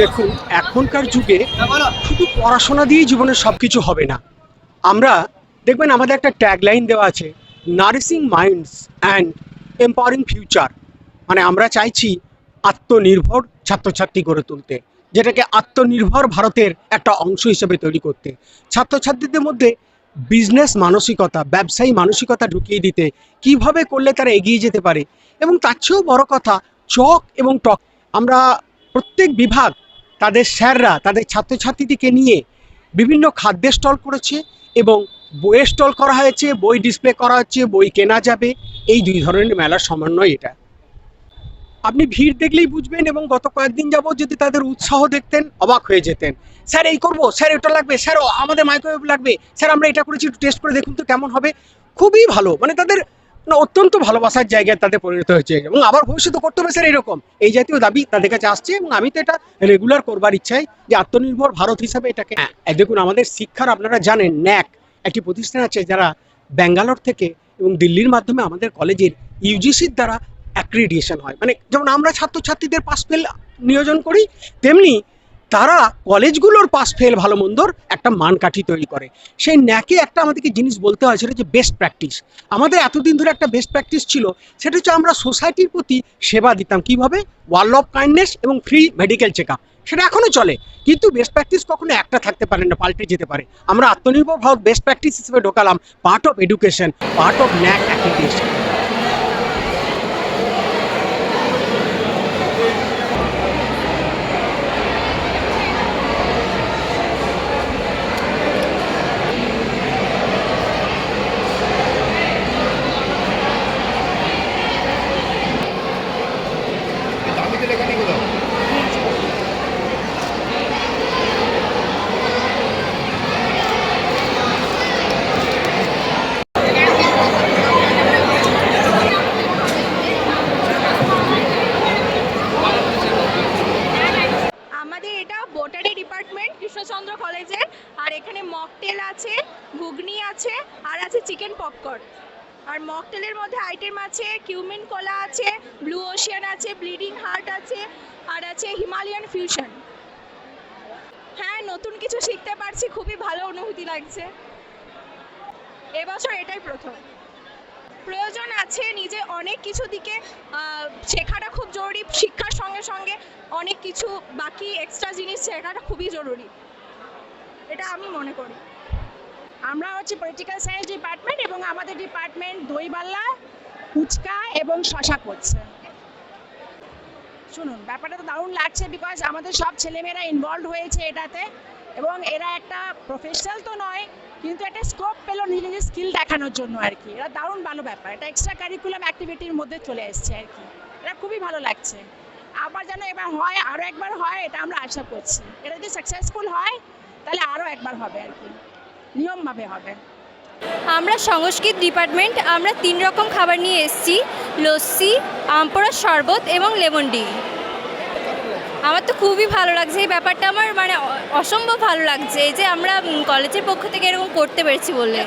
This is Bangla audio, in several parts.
দেখুন, এখনকার যুগে শুধু পড়াশোনা দিয়েই জীবনের সব কিছু হবে না। আমরা দেখবেন আমাদের একটা ট্যাগলাইন দেওয়া আছে nurturing minds and empowering future মানে আমরা চাইছি আত্মনির্ভর ছাত্রছাত্রী গড়ে তুলতে, যেটাকে আত্মনির্ভর ভারতের একটা অংশ হিসেবে তৈরি করতে। ছাত্রছাত্রীদের মধ্যে বিজনেস মানসিকতা, ব্যবসায়ী মানসিকতা ঢুকিয়ে দিতে, কীভাবে করলে তারা এগিয়ে যেতে পারে, এবং তার চেয়েও বড় কথা, চক এবং টক। আমরা প্রত্যেক বিভাগ তাদের স্যাররা, তাদের ছাত্রছাত্রীদেরকে নিয়ে বিভিন্ন খাদ্যের স্টল করেছে এবং বইয়ের স্টল করা হয়েছে, বই ডিসপ্লে করা হচ্ছে, বই কেনা যাবে। এই দুই ধরনের মেলার সমন্বয় এটা। আপনি ভিড় দেখলেই বুঝবেন এবং গত কয়েকদিন যাবত যদি তাদের উৎসাহ দেখতেন, অবাক হয়ে যেতেন। স্যার, এই করব? স্যার, এটা লাগবে? স্যার, আমাদের মাইক্রোওয়েভ লাগবে? স্যার, আমরা এটা করেছি, একটু টেস্ট করে দেখুন তো কেমন হবে। খুবই ভালো। মানে তাদের না অত্যন্ত ভালোবাসার জায়গায় তাদের পরিণত হয়েছে। এবং আবার ভবিষ্যতে করতে হবে স্যার এরকম। এই জাতীয় দাবি তাদের কাছে আসছে এবং আমি তো এটা রেগুলার করবার ইচ্ছাই যে আত্মনির্ভর ভারত হিসাবে এটাকে হ্যাঁ, দেখুন আমাদের শিক্ষার আপনারা জানেন ন্যাক একটি প্রতিষ্ঠান আছে যারা ব্যাঙ্গালোর থেকে এবং দিল্লির মাধ্যমে আমাদের কলেজের ইউজিসির দ্বারা অ্যাক্রিডিয়েশন হয়। মানে যেমন আমরা ছাত্রছাত্রীদের পাস ফেল নিয়োজন করি তেমনি তারা কলেজগুলোর পাস ফেল ভালো মন্দর একটা মানকাঠি তৈরি করে। সেই ন্যাকে একটা আমাদেরকে জিনিস বলতে হয়, সেটা হচ্ছে বেস্ট প্র্যাকটিস আমাদের এতদিন ধরে একটা বেস্ট প্র্যাকটিস ছিল, সেটা হচ্ছে আমরা সোসাইটির প্রতি সেবা দিতাম। কীভাবে? ওয়াল অফ কাইন্ডনেস এবং ফ্রি মেডিকেল চেক আপ সেটা এখনও চলে, কিন্তু বেস্ট প্র্যাকটিস কখনো একটা থাকতে পারে না, পাল্টে যেতে পারে। আমরা আত্মনির্ভর ভারত বেস্ট প্র্যাকটিস হিসেবে ঢোকালাম part of education part of NAAC accreditation botany department Krishnachandra কলেজের আর এখানে মকটেল আছে, ঘুগনি আছে, আর আছে চিকেন পপকর্ন আর মকটেলের মধ্যে আইটেম আছে কিউমিন কলা আছে ব্লু ওশিয়ান আছে ব্লিডিং হার্ট আছে, আর আছে হিমালয়ান ফিউশন হ্যাঁ নতুন কিছু শিখতে পারছি, খুবই ভালো অনুভূতি লাগছে। এবছর এটাই প্রথম। প্রয়োজন আছে নিজে অনেক কিছু দিকে শেখাটা খুব জরুরি, শিক্ষার সঙ্গে সঙ্গে অনেক কিছু বাকি এক্সট্রা জিনিস শেখাটা খুবই জরুরি। এটা আমি মনে করি। আমরা হচ্ছে পলিটিক্যাল সায়েন্স ডিপার্টমেন্ট এবং আমাদের ডিপার্টমেন্ট দইবাল্লা ফুচকা এবং শশা করছে। শুনুন, ব্যাপারটা তো দারুণ লাগছে বিকজ আমাদের সব ছেলেমেয়েরা ইনভলভ হয়েছে এটাতে। এবং এরা একটা প্রফেশনাল তো নয়, কিন্তু একটা স্কোপ পেল নিজেদের স্কিল দেখানোর জন্য আর কি। এরা দারুণ ভালো ব্যাপার। এটা এক্সট্রা কারিকুলাম অ্যাক্টিভিটির মধ্যে চলে এসছে আর কি। এটা খুবই ভালো লাগছে। আবার যেন এবার হয় আরও একবার হয়, এটা আমরা আশা করছি। এটা যদি সাকসেসফুল হয়, তাহলে আরও একবার হবে আর কি। নিয়মভাবে হবে। আমরা সংস্কৃত ডিপার্টমেন্ট আমরা তিন রকম খাবার নিয়ে এসেছি, লস্যি আমপোড়ার শরবত এবং লেমন টি আমার তো খুবই ভালো লাগছে এই ব্যাপারটা আমার মানে অসম্ভব ভালো লাগছে এই যে আমরা কলেজের পক্ষ থেকে এরকম করতে পেরেছি বলে।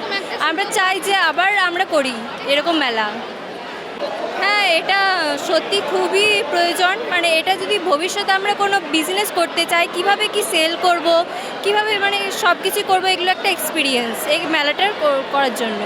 আমরা চাই যে আবার আমরা করি এরকম মেলা। হ্যাঁ এটা সত্যি খুবই প্রয়োজন মানে এটা যদি ভবিষ্যতে আমরা কোনো বিজনেস করতে চাই কীভাবে কি সেল করব কীভাবে মানে সব কিছু করব এগুলো একটা এক্সপিরিয়েন্স এই মেলাটার করার জন্য।